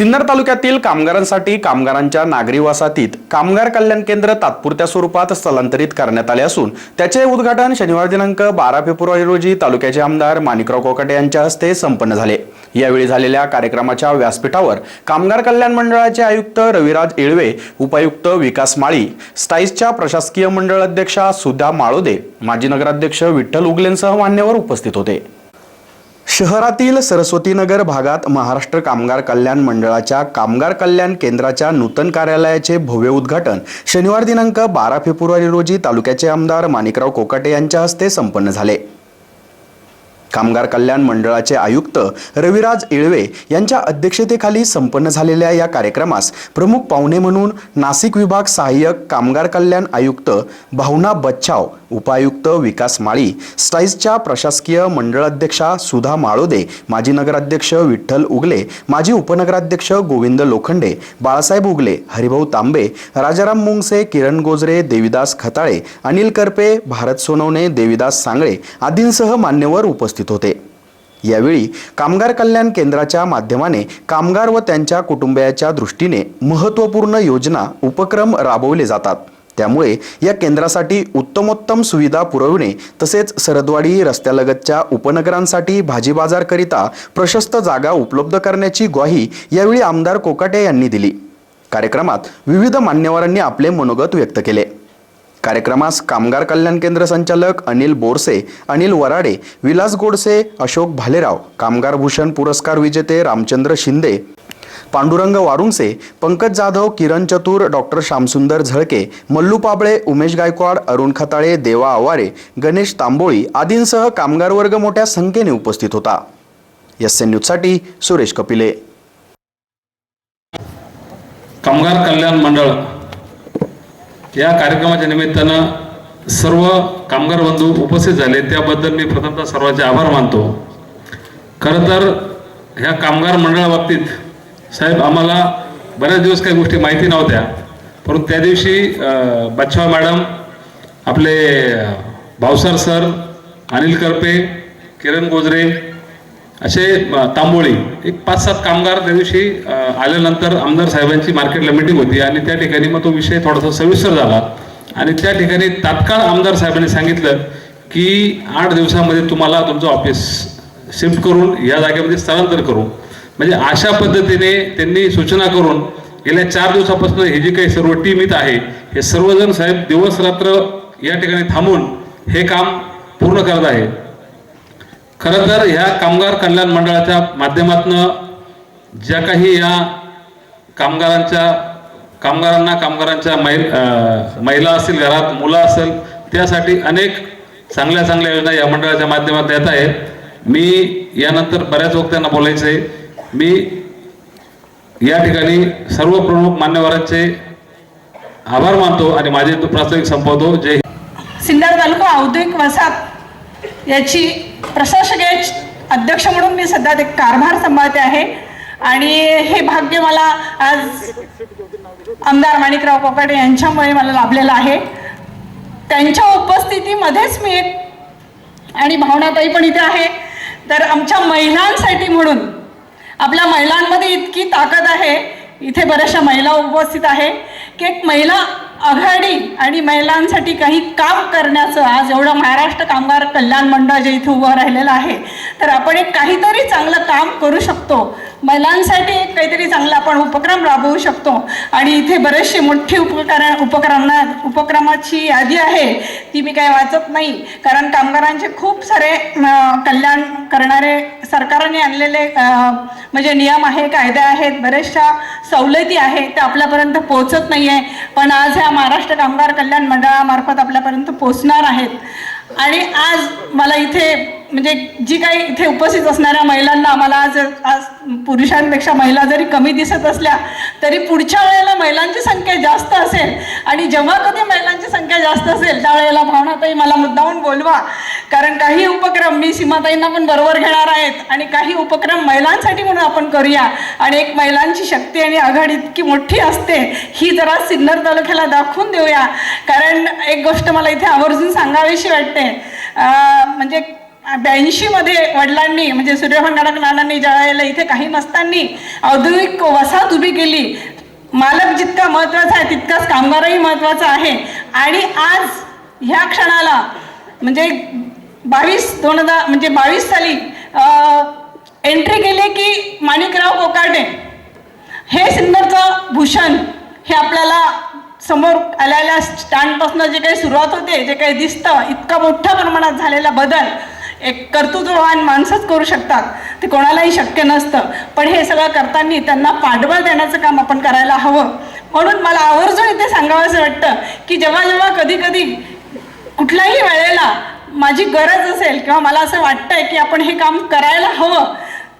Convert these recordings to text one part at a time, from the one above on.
सिन्नर तालुक्यातील कामगारांसाठी कामगारांच्या नागरी वसाहतीत कामगार कल्याण केंद्र तात्पुरत्या स्वरूपात स्थलांतरित करण्यात आले असून त्याचे उद्घाटन शनिवार दिनांक बारा फेब्रुवारी रोजी तालुक्याचे आमदार माणिकराव कोकाटे यांच्या हस्ते संपन्न झाले. यावेळी झालेल्या कार्यक्रमाच्या व्यासपीठावर कामगार कल्याण मंडळाचे आयुक्त रविराज येळवे उपायुक्त विकास माळी स्टाईसच्या प्रशासकीय मंडळ अध्यक्षा सुधा माळोदे माजी नगराध्यक्ष विठ्ठल उगलेंसह मान्यवर उपस्थित होते. शहरातील सरस्वतीनगर भागात महाराष्ट्र कामगार कल्याण मंडळाच्या कामगार कल्याण केंद्राच्या नूतन कार्यालयाचे भव्य उद्घाटन शनिवार दिनांक बारा फेब्रुवारी रोजी तालुक्याचे आमदार माणिकराव कोकाटे यांच्या हस्ते संपन्न झाले. कामगार कल्याण मंडळाचे आयुक्त रविराज इळवे यांच्या अध्यक्षतेखाली संपन्न झालेल्या या कार्यक्रमास प्रमुख पाहुणे म्हणून नाशिक विभाग सहाय्यक कामगार कल्याण आयुक्त भावना बच्छाव उपायुक्त विकास माळी स्टाईजच्या प्रशासकीय मंडळाध्यक्षा सुधा माळोदे माजी नगराध्यक्ष विठ्ठल उगले माजी उपनगराध्यक्ष गोविंद लोखंडे बाळासाहेब उगले हरिभाऊ तांबे राजाराम मुंगसे किरण गोजरे देविदास खताळे अनिल करपे भारत सोनवणे देविदास सांगळे आदींसह मान्यवर उपस्थित होते. यावेळी कामगार कल्याण केंद्राच्या माध्यमाने कामगार व त्यांच्या कुटुंबियाच्या दृष्टीने महत्त्वपूर्ण योजना उपक्रम राबवले जातात. त्यामुळे या केंद्रासाठी उत्तमोत्तम सुविधा पुरविणे तसेच सरदवाडी रस्त्यालगतच्या उपनगरांसाठी भाजी बाजारकरिता प्रशस्त जागा उपलब्ध करण्याची ग्वाही यावेळी आमदार कोकाटे यांनी दिली. कार्यक्रमात विविध मान्यवरांनी आपले मनोगत व्यक्त केले. कार्यक्रमास कामगार कल्याण केंद्र संचालक अनिल बोरसे अनिल वराडे विलास गोडसे अशोक भालेराव कामगार भूषण पुरस्कार विजेते रामचंद्र शिंदे पांडुरंग वारुंगसे पंकज जाधव किरण चतुर डॉक्टर श्यामसुंदर झळके मल्लू पाबळे उमेश गायकवाड अरुण खताळे देवा आवारे गणेश तांबोळी आदींसह कामगार वर्ग मोठ्या संख्येने उपस्थित होता. एस एन न्यूजसाठी सुरेश कपिले. कामगार कल्याण मंडळ या कार्यक्रमाच्या निमित्तानं सर्व कामगार बंधू उपस्थित झाले. त्याबद्दल मी प्रथमतः सर्वांचे आभार मानतो. खरं तर ह्या कामगार मंडळाबाबतीत साहेब आम्हाला बऱ्याच दिवस काही गोष्टी माहिती नव्हत्या परंतु त्या दिवशी अं, बच्छाव मॅडम आपले भावसर सर अनिल करपे किरण गोजरे असे तांबोळी एक पाच सात कामगार त्या दिवशी आल्यानंतर आमदार साहेबांची मार्केटला मिटिंग होती आणि त्या ठिकाणी मग तो विषय थोडासा सविस्तर झाला. आणि त्या ठिकाणी तात्काळ आमदार साहेबांनी सांगितलं की आठ दिवसामध्ये तुम्हाला तुमचं ऑफिस शिफ्ट करून या जागेमध्ये स्थलांतर करू म्हणजे अशा पद्धतीने त्यांनी सूचना करून गेल्या चार दिवसापासून ही जी काही सर्व टीम इथं आहे हे सर्वजण साहेब दिवस रात्र या ठिकाणी थांबून हे काम पूर्ण करत आहे. खरं तर ह्या कामगार कल्याण मंडळाच्या माध्यमातून ज्या काही या कामगारांच्या कामगारांना कामगारांच्या महिला असेल घरात मुलं असेल त्यासाठी अनेक चांगल्या चांगल्या योजना या मंडळाच्या माध्यमात येत आहेत. मी यानंतर बऱ्याच वक्त्यांना बोलायचं आहे मी या ठिकाणी सर्व प्रमुख मान्यवरांचे आभार मानतो आणि माझे प्रास्ताविक संपवतो. जय हिंद. सिन्नर तालुका औद्योगिक वसाहत याची प्रशासकीय अध्यक्ष म्हणून मी सध्या ते कारभार सांभाळते आहे. आणि हे भाग्य मला आज आमदार माणिकराव कोकाटे यांच्यामुळे मला लाभलेलं आहे. त्यांच्या उपस्थितीमध्येच मी एक आणि भावनाताई पण इथे आहे. तर आमच्या महिलांसाठी म्हणून आपल्या महिलांमध्ये इतकी ताकद आहे. इथे बऱ्याचशा महिला उपस्थित आहे. की एक महिला आघाडी आणि महिलांसाठी काही काम करण्याचं आज एवढं महाराष्ट्र कामगार कल्याण मंडळ जे इथे उभं राहिलेलं आहे तर आपण एक काहीतरी चांगलं काम करू शकतो. महिलांसाठी एक काहीतरी चांगला आपण उपक्रम राबवू शकतो. आणि इथे बरेचसे मोठे उपकरण उपक्रमांना उपक्रमाची यादी आहे. ती मी काही वाचत नाही. कारण कामगारांचे खूप सारे कल्याण करणारे सरकारने आणलेले म्हणजे नियम आहे कायदे आहेत बऱ्याचशा सवलती आहेत त्या आपल्यापर्यंत पोहोचत नाही आहे पण आज ह्या महाराष्ट्र कामगार कल्याण मंडळामार्फत आपल्यापर्यंत पोहोचणार आहेत. आणि आज मला इथे म्हणजे जी काही इथे उपस्थित असणाऱ्या महिलांना आम्हाला आज आज पुरुषांपेक्षा महिला जरी कमी दिसत असल्या तरी पुढच्या वेळेला महिलांची संख्या जास्त असेल आणि जेव्हा कधी महिलांची संख्या जास्त असेल त्यावेळेला भावनाताई मला मुद्दाहून बोलवा. कारण काही उपक्रम मी सीमाताईंना पण बरोबर घेणार आहेत आणि काही उपक्रम महिलांसाठी म्हणून आपण करूया. आणि एक महिलांची शक्ती आणि आघाडी इतकी मोठी असते ही जरा सिन्नर तालुक्याला दाखवून देऊया. कारण एक गोष्ट मला इथे आवर्जून सांगावीशी वाटते. म्हणजे ब्याऐंशीमध्ये वडिलांनी म्हणजे सूर्यभान गडाख नानांनी ज्या वेळेला इथे काही नसताना औद्योगिक वसाहत उभी केली मालक जितका महत्त्वाचा आहे तितकाच कामगारही महत्त्वाचा आहे. आणि आज ह्या क्षणाला म्हणजे बावीस दोन हजार म्हणजे बावीस साली एंट्री केली की माणिकराव कोकाटे. हे सिन्नरचं भूषण हे आपल्याला समोर आलेल्या स्टँडपासून जे काही सुरुवात होते जे काही दिसतं इतका मोठ्या प्रमाणात झालेला बदल. एक कर्तृत्ववान माणसंच करू शकतात. ते कोणालाही शक्य नसतं. पण हे सगळं करताना त्यांना पाठबळ देण्याचं काम आपण करायला हवं. म्हणून मला आवर्जून इथे सांगावंसं वाटतं की जेव्हा जेव्हा कधी कधी कुठल्याही वेळेला माझी गरज असेल किंवा मला असं वाटतंय की आपण हे काम करायला हवं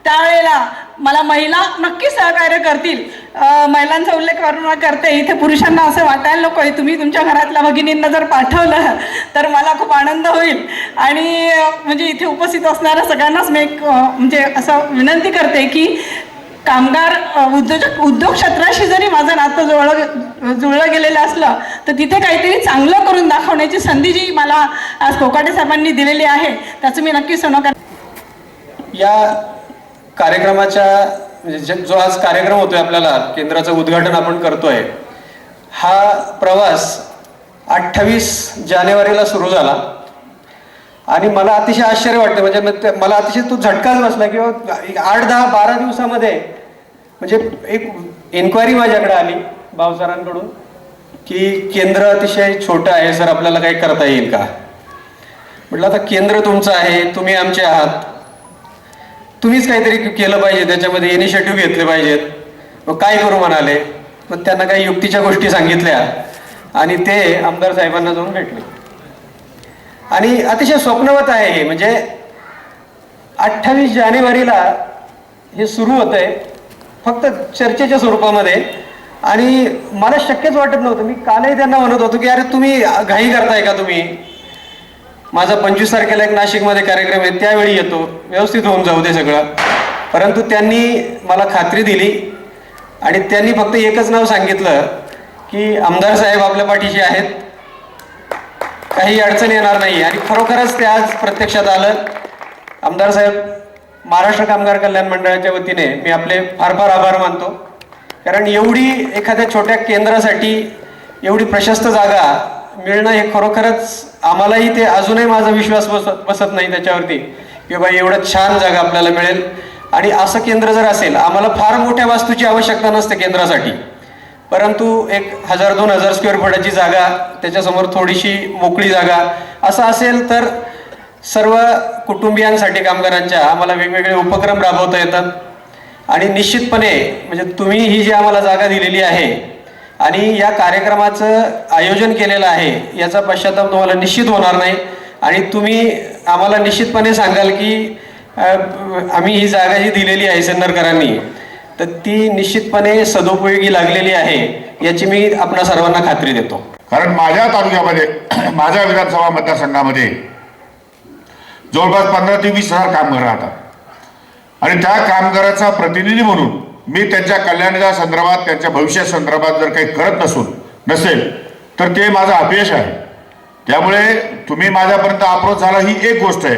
त्यावेळेला मला महिला नक्की सहकार्य करतील. महिलांचा उल्लेख करून करते. इथे पुरुषांना असं वाटायला नको आहे. तुम्ही तुमच्या घरातल्या भगिनींना जर पाठवलं तर मला खूप आनंद होईल. आणि म्हणजे इथे उपस्थित असणाऱ्या सगळ्यांनाच मी एक म्हणजे असं विनंती करते की कामगार उद्योजक उद्योग क्षेत्राशी जरी माझं नातं जुळलं जुळलं गेलेलं असलं तर तिथे काहीतरी चांगलं करून दाखवण्याची संधी जी मला आज कोकाटे साहेबांनी दिलेली आहे त्याचं मी नक्की सोनं कर या कार्यक्रमाच्या म्हणजे जो आज कार्यक्रम होतोय आपल्याला केंद्राचं उद्घाटन आपण करतोय हा प्रवास अठ्ठावीस जानेवारीला सुरू झाला. आणि मला अतिशय आश्चर्य वाटतं म्हणजे मग ते- मला अतिशय तो झटकाच बसला किंवा आठ दहा बारा दिवसामध्ये म्हणजे एक इन्क्वायरी माझ्याकडे आली भावसरांकडून की केंद्र अतिशय छोटं आहे सर आपल्याला काही करता येईल का? म्हटलं आता केंद्र तुमचं आहे तुम्ही आमचे आहात. तुम्हीच काहीतरी केलं पाहिजे त्याच्यामध्ये इनिशिएटिव्ह घेतले पाहिजेत. मग काय करू म्हणाले? मग त्यांना काही युक्तीच्या गोष्टी सांगितल्या आणि ते आमदार साहेबांना जाऊन भेटले. आणि अतिशय स्वप्नवत आहे हे म्हणजे अठ्ठावीस जानेवारीला हे सुरू होत आहे फक्त चर्चेच्या स्वरूपामध्ये. आणि मला शक्यच वाटत नव्हतं मी कालही त्यांना म्हणत होतो की अरे तुम्ही घाई करताय का तुम्ही? माझा पंचवीस तारखेला एक नाशिकमध्ये कार्यक्रम आहे त्यावेळी येतो. व्यवस्थित होऊन जाऊ दे सगळं. परंतु त्यांनी मला खात्री दिली आणि त्यांनी फक्त एकच नाव सांगितलं की आमदार साहेब आपल्या पाठीशी आहेत. काही अडचण येणार नाही. आणि खरोखरच ते आज प्रत्यक्षात आलं. आमदार साहेब महाराष्ट्र कामगार कल्याण मंडळाच्या वतीने मी आपले फार फार आभार मानतो. कारण एवढी एखाद्या छोट्या केंद्रासाठी एवढी प्रशस्त जागा मिळणं हे खरोखरच आम्हालाही ते अजूनही माझा विश्वास बसत बसत नाही त्याच्यावरती की बाबा एवढं छान जागा आपल्याला मिळेल. आणि असं केंद्र जर असेल आम्हाला फार मोठ्या वास्तूची आवश्यकता नसते केंद्रासाठी. परंतु एक हजार दोन हजार स्क्वेअर फुटाची जागा त्याच्यासमोर थोडीशी मोकळी जागा असं असेल तर सर्व कुटुंबियांसाठी कामगारांच्या आम्हाला वेगवेगळे उपक्रम राबवता येतात. आणि निश्चितपणे म्हणजे तुम्ही ही जी आम्हाला जागा दिलेली आहे आणि या कार्यक्रमाचं आयोजन केलेलं आहे याचा पश्चाताप तुम्हाला निश्चित होणार नाही. आणि तुम्ही आम्हाला निश्चितपणे सांगाल की आम्ही ही जागा जी दिलेली आहे सिन्नरकरांनी तर ती निश्चितपणे सदुपयोगी लागलेली आहे याची मी आपणा सर्वांना खात्री देतो. कारण माझ्या तालुक्यामध्ये माझ्या विधानसभा मतदारसंघामध्ये जवळपास पंधरा ते वीस हजार कामगार राहतात. आणि त्या कामगाराचा प्रतिनिधी म्हणून मी त्यांच्या कल्याणाच्या संदर्भात त्यांच्या भविष्या संदर्भात जर काही करत नसून नसेल तर ते माझं अपयश आहे. त्यामुळे तुम्ही माझ्यापर्यंत अप्रोच झाला ही एक गोष्ट आहे.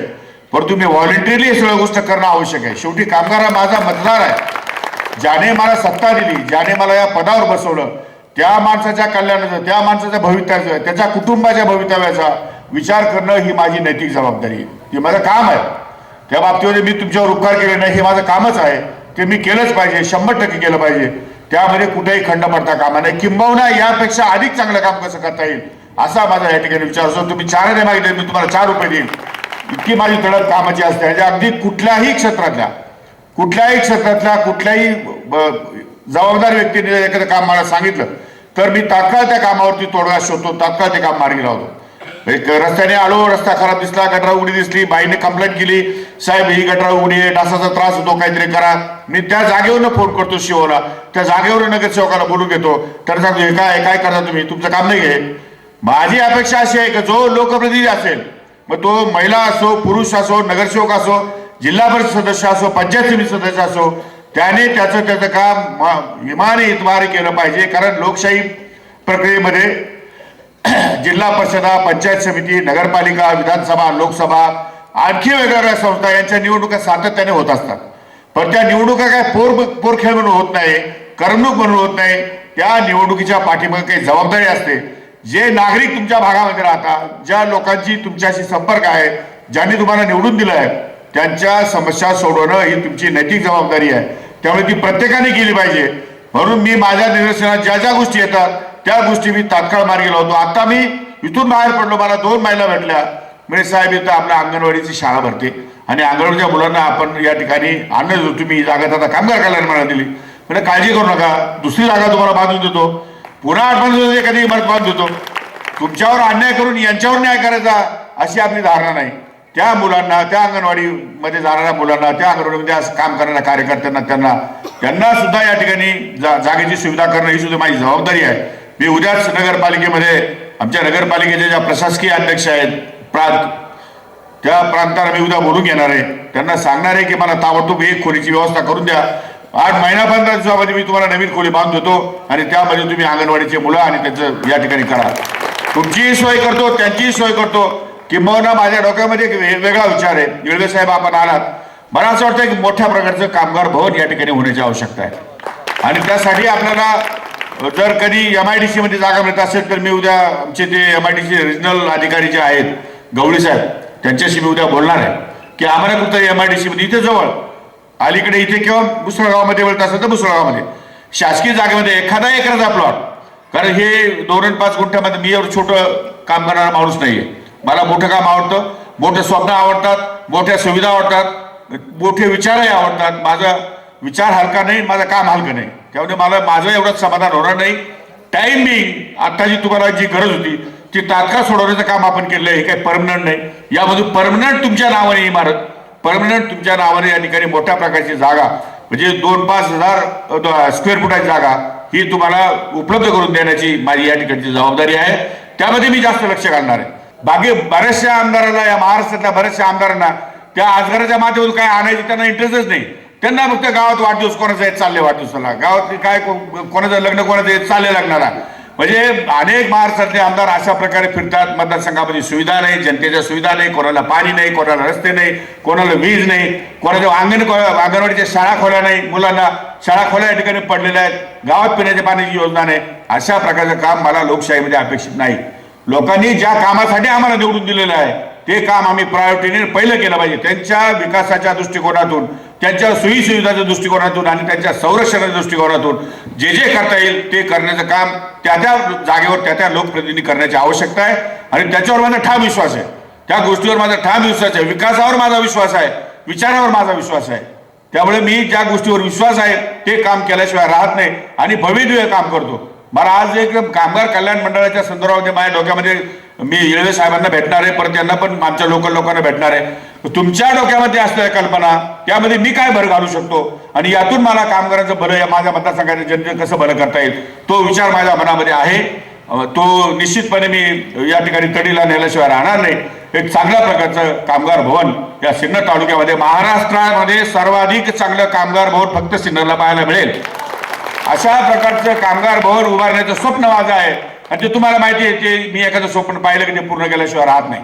परंतु मी व्हॉलेंटरीली हे सगळं गोष्ट करणं आवश्यक आहे. शेवटी कामगार हा माझा मतदार आहे. ज्याने मला सत्ता दिली ज्याने मला या पदावर बसवलं त्या माणसाच्या कल्याणाचं त्या माणसाच्या भवितव्याचं त्याच्या कुटुंबाच्या भवितव्याचा विचार करणं ही माझी नैतिक जबाबदारी आहे. हे माझं काम आहे. त्या बाबतीमध्ये मी तुमच्यावर उपकार केले नाही हे माझं कामच आहे. ते मी केलंच पाहिजे शंभर टक्के केलं पाहिजे. त्यामध्ये कुठेही खंड पडता कामा नाही किंबहुना यापेक्षा अधिक चांगलं काम कसं करता येईल? असा माझा या ठिकाणी विचार असतो. तुम्ही चारने मागितले मी तुम्हाला चार रुपये देईन. इतकी माझी धडक कामाची असते. म्हणजे अगदी कुठल्याही क्षेत्रातल्या कुठल्याही क्षेत्रातल्या कुठल्याही जबाबदार व्यक्तीने एखादं काम मला सांगितलं तर मी तात्काळ त्या कामावरती तोडगा शोधतो तात्काळ ते काम मार्गी लावतो. रस्त्याने आलो रस्ता खराब दिसला गटरा उघडी दिसली बाईने कंप्लेंट केली. साहेब ही गटरा उघडी आहे डासाचा त्रास होतो काहीतरी करा. मी त्या जागेवरनं फोन करतो शिवला. त्या जागेवर नगरसेवकाला बोलून घेतो. तर सांगतो हे काय काय करता तुम्ही? तुमचं काम नाही घे माझी अपेक्षा अशी आहे की जो लोकप्रतिनिधी असेल मग तो महिला असो पुरुष असो नगरसेवक असो जिल्हा परिषद सदस्य असो पंचायत समिती सदस्य असो त्याने त्याचं त्याचं काम विमान इमाने केलं पाहिजे कारण लोकशाही प्रक्रियेमध्ये जिल्हा परिषदा पंचायत समिती नगरपालिका विधानसभा लोकसभा आणखी वेगवेगळ्या संस्था यांच्या निवडणुका सातत्याने होत असतात. पण त्या निवडणुका काय पोर पोरखेळ म्हणून होत नाही करमणूक म्हणून होत नाही. त्या निवडणुकीच्या पाठीमागे काही जबाबदारी असते. जे नागरिक तुमच्या भागामध्ये राहतात ज्या लोकांची तुमच्याशी संपर्क आहे ज्यांनी तुम्हाला निवडून दिलं आहे त्यांच्या समस्या सोडवणं ही तुमची नैतिक जबाबदारी आहे. त्यामुळे ती प्रत्येकाने केली पाहिजे. म्हणून मी माझ्या निदर्शनात ज्या ज्या गोष्टी येतात त्या गोष्टी मी तात्काळ मार्गी लावतो. आता मी इथून बाहेर पडलो. मला दोन महिला भेटल्या. म्हणजे साहेब इथं आपल्या अंगणवाडीची शाळा भरते. आणि अंगणवाडीच्या मुलांना आपण या ठिकाणी आणलं देतो तुम्ही ही जागा आता कामगार कल्याण मला दिली. म्हणजे काळजी करू नका. दुसरी जागा तुम्हाला बांधून देतो. पुन्हा आठवण एखादी इमारत बांधून देतो. तुमच्यावर अन्याय करून यांच्यावर न्याय करायचा अशी आपली धारणा नाही. त्या मुलांना त्या अंगणवाडीमध्ये जाणाऱ्या मुलांना त्या अंगणवाडीमध्ये काम करणाऱ्या कार्यकर्त्यांना त्यांना त्यांना सुद्धा या ठिकाणी जा जागेची सुविधा करणं ही सुद्धा माझी जबाबदारी आहे. मी उद्याच नगरपालिकेमध्ये आमच्या नगरपालिकेचे ज्या प्रशासकीय अध्यक्ष आहेत प्रांत त्या प्रांताला मी उद्या बोलून घेणार आहे. त्यांना सांगणार आहे की मला ताबडतोब एक खोलीची व्यवस्था करून द्या. आठ महिना पंधरा दिवसामध्ये मी तुम्हाला नवीन खोली बांधून देतो आणि त्यामध्ये तुम्ही अंगणवाडीचे मुलं आणि त्याचं या ठिकाणी करा. तुमचीही सोय करतो त्यांचीही सोय करतो. किंबहुना माझ्या डोक्यामध्ये एक वेगळा विचार आहे. येळवे साहेब आपण आलात. मला असं वाटतं की मोठ्या प्रकारचं कामगार भवन या ठिकाणी होण्याची आवश्यकता आहे. आणि त्यासाठी आपल्याला जर कधी एम आय डी सी मध्ये जागा मिळत असेल तर मी उद्या आमचे ते M I D C regional अधिकारी जे आहेत गवळी साहेब त्यांच्याशी मी उद्या बोलणार आहे. की आम्हाला कुठं एम आय डी सी मध्ये इथे जवळ अलीकडे इथे किंवा मुसळगावमध्ये मिळत असेल तर मुसळगावमध्ये शासकीय जागेमध्ये एखादा एकराचा प्लॉट कारण हे दोन पाच गुंठ्यामध्ये मी एवढं छोटं काम करणारा माणूस नाहीये. मला मोठं काम आवडतं मोठे स्वप्न आवडतात मोठ्या सुविधा आवडतात मोठे विचारही आवडतात. माझा विचार हलका नाही माझं काम हलकं नाही. त्यामुळे मला माझं एवढंच समाधान होणार नाही. टाईम बी आता जी तुम्हाला जी गरज होती ती तात्काळ सोडवण्याचं काम आपण केलं हे काही परमनंट नाही. यामधून परमनंट तुमच्या नावाने इमारत परमनंट तुमच्या नावाने या ठिकाणी मोठ्या प्रकारची जागा म्हणजे दोन पाच हजार स्क्वेअर फुटाची जागा ही तुम्हाला उपलब्ध करून देण्याची माझी या ठिकाणची जबाबदारी आहे. त्यामध्ये मी जास्त लक्ष घालणार आहे. बाकी बऱ्याचशा आमदारांना या महाराष्ट्रातल्या बऱ्याचशा आमदारांना त्या आजगाराच्या माध्यमातून काय आणायची त्यांना इंटरेस्टच नाही. त्यांना फक्त गावात वाढदिवस कोणाचा येत चालले वाढदिवसाला? गावात काय कोणाचं लग्न कोणाचं येत चालले लागणारा म्हणजे अनेक महाराष्ट्रातले आमदार अशा प्रकारे फिरतात. मतदारसंघामध्ये सुविधा नाही जनतेच्या सुविधा नाही कोणाला पाणी नाही कोणाला रस्ते नाही कोणाला वीज नाही कोणाच्या अंगण अंगणवाडीच्या शाळा खोल्या नाही. मुलांना शाळा खोल्या या ठिकाणी पडलेल्या आहेत. गावात पिण्याच्या पाण्याची योजना नाही. अशा प्रकारचं काम मला लोकशाहीमध्ये अपेक्षित नाही. लोकांनी ज्या कामासाठी आम्हाला निवडून दिलेलं आहे ते काम आम्ही प्रायोरिटीने पहिलं केलं पाहिजे. त्यांच्या विकासाच्या दृष्टिकोनातून त्यांच्या सोयीसुविधाच्या दृष्टिकोनातून आणि त्यांच्या संरक्षणाच्या दृष्टिकोनातून जे जे करता येईल ते करण्याचं काम त्या त्या जागेवर त्या त्या लोकप्रतिनिधी करण्याची आवश्यकता आहे. आणि त्याच्यावर माझा ठाम विश्वास आहे. त्या गोष्टीवर माझा ठाम विश्वास आहे. विकासावर माझा विश्वास आहे. विचारावर माझा विश्वास आहे. त्यामुळे मी ज्या गोष्टीवर विश्वास आहे ते काम केल्याशिवाय राहत नाही. आणि भवितव्य काम करतो. मला आज एक कामगार कल्याण मंडळाच्या संदर्भामध्ये माझ्या डोक्यामध्ये मी येळवे साहेबांना भेटणार आहे परत त्यांना पण आमच्या लोकल लोकांना भेटणार आहे. तुमच्या डोक्यामध्ये असलेल्या कल्पना त्यामध्ये मी काय भर घालू शकतो? आणि यातून मला कामगारांचं भलं या माझ्या मतदारसंघाने जनते कसं भलं करता येईल? तो विचार माझ्या मनामध्ये आहे. तो निश्चितपणे मी या ठिकाणी तडीला नेल्याशिवाय राहणार नाही. एक चांगल्या प्रकारचं कामगार भवन या सिन्नर तालुक्यामध्ये महाराष्ट्रामध्ये सर्वाधिक चांगलं कामगार भवन फक्त सिन्नरला पाहायला मिळेल. अशा प्रकारचं कामगार भवन उभारण्याचं स्वप्न माझं आहे. आणि ते तुम्हाला माहिती आहे ते मी एखादं स्वप्न पाहिलं की ते पूर्ण केल्याशिवाय राहत नाही.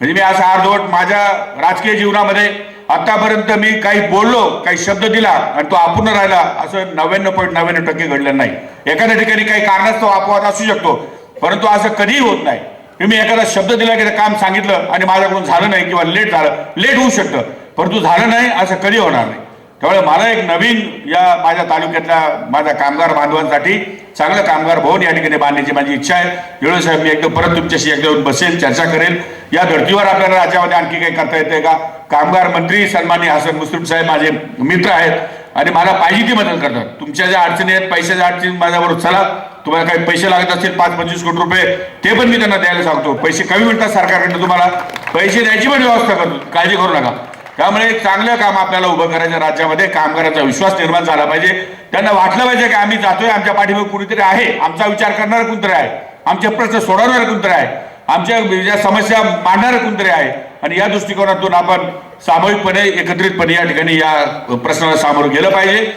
म्हणजे मी असं अर्धवट माझ्या राजकीय जीवनामध्ये आतापर्यंत मी काही बोललो काही शब्द दिला आणि तो अपूर्ण राहिला असं नव्याण्णव पॉईंट नव्याण्णव टक्के घडलं नाही. एखाद्या ठिकाणी काही कारणास्तव अपवाद असू शकतो परंतु असं कधीही होत नाही. की मी एखादा शब्द दिला की काम सांगितलं आणि माझ्याकडून झालं नाही किंवा लेट झालं लेट होऊ शकतं परंतु झालं नाही असं कधी होणार नाही. त्यामुळे मला एक नवीन या माझ्या तालुक्यातल्या माझ्या कामगार बांधवांसाठी चांगलं कामगार भवन या ठिकाणी बांधण्याची माझी इच्छा आहे. येळो साहेब मी एकदम परत तुमच्याशी एकदा येऊन बसेल चर्चा करेल. या धर्तीवर आपल्याला राज्यामध्ये आणखी काही करता येते का? कामगार मंत्री सन्मान्य हसन मुस्लिम साहेब माझे मित्र आहेत आणि मला पाहिजे ती मदत करतात. तुमच्या ज्या अडचणी आहेत पैशाच्या अडचणी माझ्याबरोबर चला तुम्हाला काही पैसे लागत असतील पाच पंचवीस कोटी रुपये ते पण मी त्यांना द्यायला सांगतो. पैसे कमी मिळतात सरकारकडनं तुम्हाला. पैसे द्यायची पण व्यवस्था करतो. काळजी करू नका. त्यामुळे एक चांगलं काम आपल्याला उभं करायचं राज्यामध्ये कामगारांचा विश्वास निर्माण झाला पाहिजे. त्यांना वाटलं पाहिजे की आम्ही जातोय आमच्या पाठीमागे कुणीतरी आहे. आमचा विचार करणारं कोणतरी आहे. आमचे प्रश्न सोडवणारं कोणतरी आहे. आमच्या समस्या मांडणारं कोणतरी आहे. आणि या दृष्टिकोनातून आपण सामूहिकपणे एकत्रितपणे या ठिकाणी या प्रश्नाला सामोरं गेलं पाहिजे.